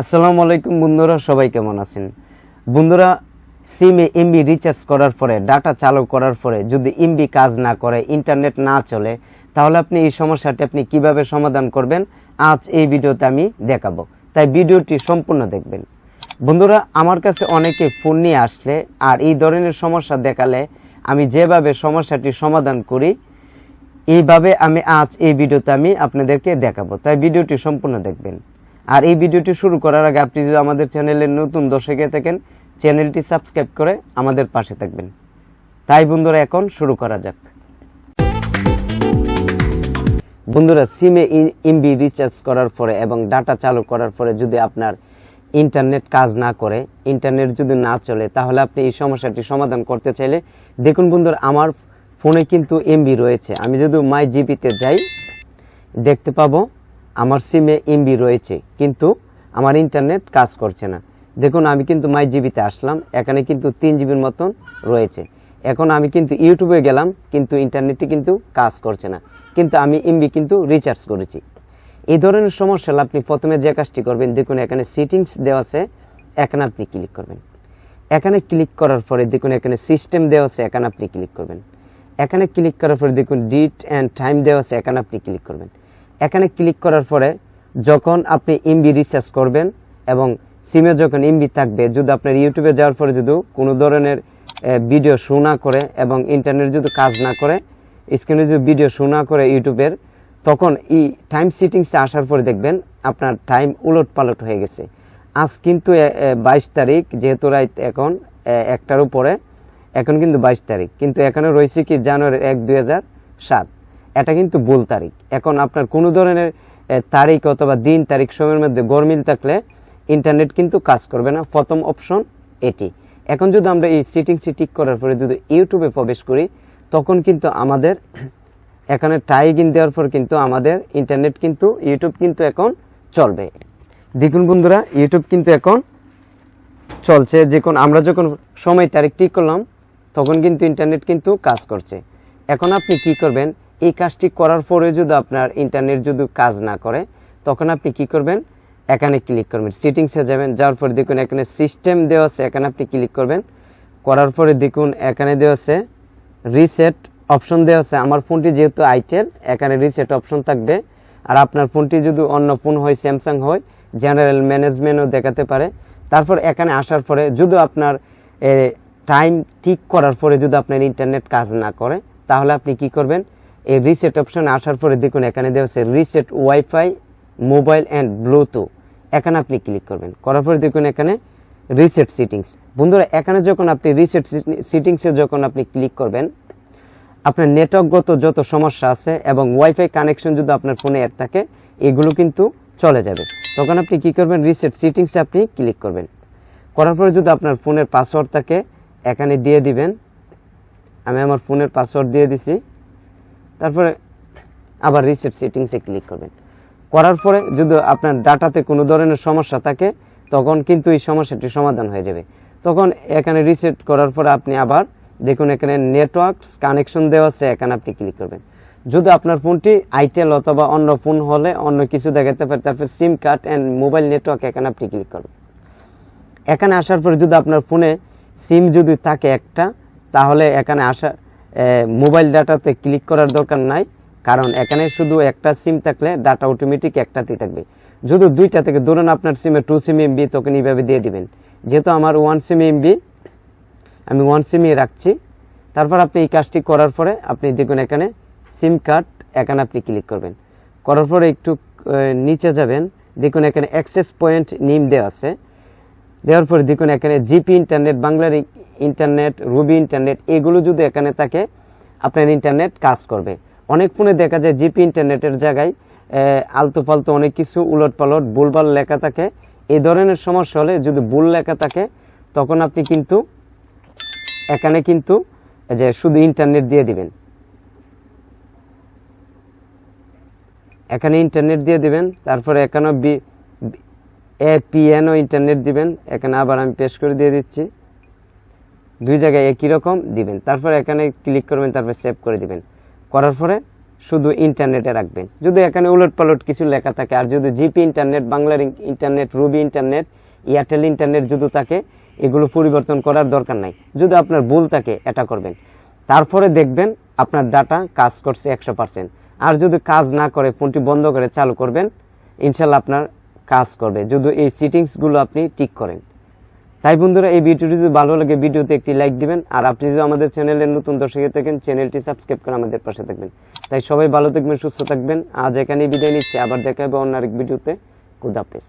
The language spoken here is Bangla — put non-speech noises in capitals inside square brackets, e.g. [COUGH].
আসসালামু আলাইকুম বন্ধুরা, সবাই কেমন আছেন? বন্ধুরা সিমে এমবি রিচার্জ করার পরে ডাটা চালু করার পরে যদি এমবি কাজ না করে ইন্টারনেট না চলে, তাহলে আপনি এই সমস্যাটি আপনি কীভাবে সমাধান করবেন? আজ এই ভিডিওতে আমি দেখাবো। তাই ভিডিওটি সম্পূর্ণ দেখবেন। বন্ধুরা, আমার কাছে অনেকে ফোন নিয়ে আসলে, আর এই ধরনের সমস্যা দেখালে আমি যেভাবে সমস্যাটি সমাধান করি, এইভাবে আমি আজ এই ভিডিওতে আমি আপনাদেরকে দেখাবো। তাই ভিডিওটি সম্পূর্ণ দেখবেন। আর এই ভিডিওটি শুরু করার আগে আপনি যদি আমাদের চ্যানেলের নতুন দর্শকে থাকেন, চ্যানেলটি সাবস্ক্রাইব করে আমাদের পাশে থাকবেন। তাই বন্ধুরা, এখন শুরু করা যাক। বন্ধুরা, সিমে এমবি রিচার্জ করার পরে এবং ডাটা চালু করার পরে যদি আপনার ইন্টারনেট কাজ না করে, ইন্টারনেট যদি না চলে, তাহলে আপনি এই সমস্যাটি সমাধান করতে চাইলে, দেখুন বন্ধুরা, আমার ফোনে কিন্তু এমবি রয়েছে। আমি যদি মাই জিবিতে যাই, দেখতে পাবো আমার সিমে এমবি রয়েছে, কিন্তু আমার ইন্টারনেট কাজ করছে না। দেখুন, আমি কিন্তু মাই জিবিতে আসলাম, এখানে কিন্তু তিন জিবির মতন রয়েছে। এখন আমি কিন্তু ইউটিউবে গেলাম, কিন্তু ইন্টারনেটটি কিন্তু কাজ করছে না। কিন্তু আমি এমবি কিন্তু রিচার্জ করেছি। এই ধরনের সমস্যা হলে আপনি প্রথমে যে কাজটি করবেন, দেখুন এখানে সেটিংস দেওয়া আছে, এখানে আপনি ক্লিক করবেন। এখানে ক্লিক করার পরে দেখুন এখানে সিস্টেম দেওয়া আছে, এখানে আপনি ক্লিক করবেন। এখানে ক্লিক করার পরে দেখুন ডিট অ্যান্ড টাইম দেওয়া আছে, এখানে আপনি ক্লিক করবেন। এখানে ক্লিক করার পরে যখন আপনি এমবি রিচার্জ করবেন এবং সিমে যখন এমবি থাকবে, যদি আপনার ইউটিউবে যাওয়ার পরে যদি কোনো ধরনের ভিডিও শো না করে এবং ইন্টারনেট যদি কাজ না করে স্ক্রিনে যদি ভিডিও শো না করে ইউটিউবের তখন এই টাইম সিটিংসে আসার পরে দেখবেন আপনার টাইম উলট পালট হয়ে গেছে। আজ কিন্তু বাইশ তারিখ, যেহেতু রাত এখন একটার উপরে, এখন কিন্তু বাইশ তারিখ। কিন্তু এখানে রয়েছে কি জানুয়ারি এক দুই হাজার সাত। এটা কিন্তু ভুল তারিখ। এখন আপনার কোনো ধরনের তারিখ অথবা দিন, তারিখ সময়ের মধ্যে গরমিল থাকলে ইন্টারনেট কিন্তু কাজ করবে না। প্রথম অপশন এটি। এখন যদি আমরা এই সিটিংসটি ঠিক করার পরে যদি ইউটিউবে প্রবেশ করি, তখন কিন্তু আমাদের [CLEARS THROAT] এখানে টাইগিন দেওয়ার পর কিন্তু আমাদের ইন্টারনেট কিন্তু, ইউটিউব কিন্তু এখন চলবে। দেখুন বন্ধুরা, ইউটিউব কিন্তু এখন চলছে। যখন আমরা যখন সময়, তারিখ ঠিক করলাম, তখন কিন্তু ইন্টারনেট কিন্তু কাজ করছে। এখন আপনি কি করবেন এই কাজটি করার পরে যদি আপনার ইন্টারনেট যদি কাজ না করে, তখন আপনি কি করবেন? এখানে ক্লিক করবেন সেটিংসে যাবেন, যাওয়ার পরে দেখুন এখানে সিস্টেম দেওয়া আছে, এখানে আপনি ক্লিক করবেন। করার পরে দেখুন এখানে দেওয়া আছে রিসেট অপশন দেওয়া আছে। আমার ফোনটি যেহেতু আইটেল এখানে রিসেট অপশন থাকবে। আর আপনার ফোনটি যদি অন্য ফোন হয় স্যামসাং হয় জেনারেল ম্যানেজমেন্টও দেখাতে পারে। তারপর এখানে আসার পরে যদি আপনার টাইম ঠিক করার পরে যদি আপনার ইন্টারনেট কাজ না করে, তাহলে আপনি কি করবেন? এই রিসেট অপশনে আসার পরে দেখুন, এখানে দেওয়া আছে reset wifi mobile and Bluetooth এখানে আপনি ক্লিক করবেন। করার পরে দেখুন, এখানে রিসেট সিটিংস বন্ধুরা, এখানে যখন আপনি রিসেট সিটিংসে যখন আপনি ক্লিক করবেন, আপনার নেটওয়ার্কগত যত সমস্যা আছে এবং ওয়াইফাই কানেকশন যদি আপনার ফোনে এর থাকে, এগুলো কিন্তু চলে যাবে। তখন আপনি কি করবেন? রিসেট সিটিংসে আপনি ক্লিক করবেন। করার পরে যদি আপনার ফোনের পাসওয়ার্ড থাকে, এখানে দিয়ে দিবেন। আমি আমার ফোনের পাসওয়ার্ড দিয়ে দিছি। তারপরে আবার রিসেট সেটিংসে ক্লিক করবেন। করার পরে যদি আপনার ডাটাতে কোনো ধরনের সমস্যা থাকে, তখন কিন্তু এই সমস্যাটি সমাধান হয়ে যাবে। তখন এখানে রিসেট করার পরে আপনি আবার দেখুন এখানে নেটওয়ার্ক কানেকশন দেওয়া আছে, এখানে আপনি ক্লিক করবেন। যদি আপনার ফোনটি আইটেল অথবা অন্য ফোন হলে অন্য কিছু দেখাতে পারে, তারপর sim card and mobile network এখানে আপনি ক্লিক করবেন। এখানে আসার পরে যদি আপনার ফোনে সিম যদি থাকে একটা, তাহলে এখানে আসা মোবাইল ডাটাতে ক্লিক করার দরকার নাই, কারণ এখানে শুধু একটা সিম থাকলে ডাটা অটোমেটিক একটাতেই থাকবে। যদি দুইটা থেকে ধরুন আপনার সিমে টু সিম এমবি তখন এইভাবে দিয়ে দিবেন। যেহেতু আমার ওয়ান সিম এমবি আমি ওয়ান সিমই রাখছি। তারপর আপনি এই কাজটি করার পরে আপনি দেখুন এখানে সিম কার্ড এখানে আপনি ক্লিক করবেন। করার পরে একটু নিচে যাবেন। দেখুন এখানে অ্যাক্সেস পয়েন্ট নিম দেওয়া আছে। দেওয়ার পরে দেখুন এখানে জিপি ইন্টারনেট বাংলার ইন্টারনেট, রুবি ইন্টারনেট, এগুলো যদি এখানে থাকে, আপনার ইন্টারনেট কাজ করবে। অনেক ফোনে দেখা যায় জিপি ইন্টারনেটের জায়গায় আলতু ফালতু অনেক কিছু উলট পালট ভুলভাল লেখা থাকে। এই ধরনের সমস্যা হলে যদি ভুল লেখা থাকে, তখন আপনি কিন্তু এখানে কিন্তু যে শুধু ইন্টারনেট দিয়ে দিবেন। এখানে ইন্টারনেট দিয়ে দিবেন, তারপরে এখানে বি এপিএনও ইন্টারনেট দিবেন, এখানে আবার আমি পেশ করে দিয়ে দিচ্ছি। দুই জায়গায় একই রকম দিবেন। তারপর এখানে ক্লিক করবেন, তারপর সেভ করে দিবেন। করার পরে শুধু ইন্টারনেটে রাখবেন। যদি এখানে উলট পালট কিছু লেখা থাকে, আর যদি জিপি ইন্টারনেট বাংলার internet Robi internet Airtel internet যদি থাকে, এগুলো পরিবর্তন করার দরকার নাই। যদি আপনার ভুল থাকে, এটা করবেন। তারপরে দেখবেন আপনার ডাটা কাজ করছে একশো পার্সেন্ট আর যদি কাজ না করে, ফোনটি বন্ধ করে চালু করবেন, ইনশাল্লাহ আপনার কাজ করবে। যদি এই সিটিংসগুলো আপনি ঠিক করেন। তাই বন্ধুরা, এই ভিডিওটি যদি ভালো লাগে, ভিডিওতে একটি লাইক দিবেন। আর আপনি যদি আমাদের চ্যানেলে নতুন দর্শক থাকেন, চ্যানেলটি সাবস্ক্রাইব করে আমাদের পাশে থাকবেন। তাই সবাই ভালো থাকবেন, সুস্থ থাকবেন। আজ এখানেই বিদায় নিচ্ছি। আবার দেখা হবে অন্য আরেক ভিডিওতে। খুদাফেজ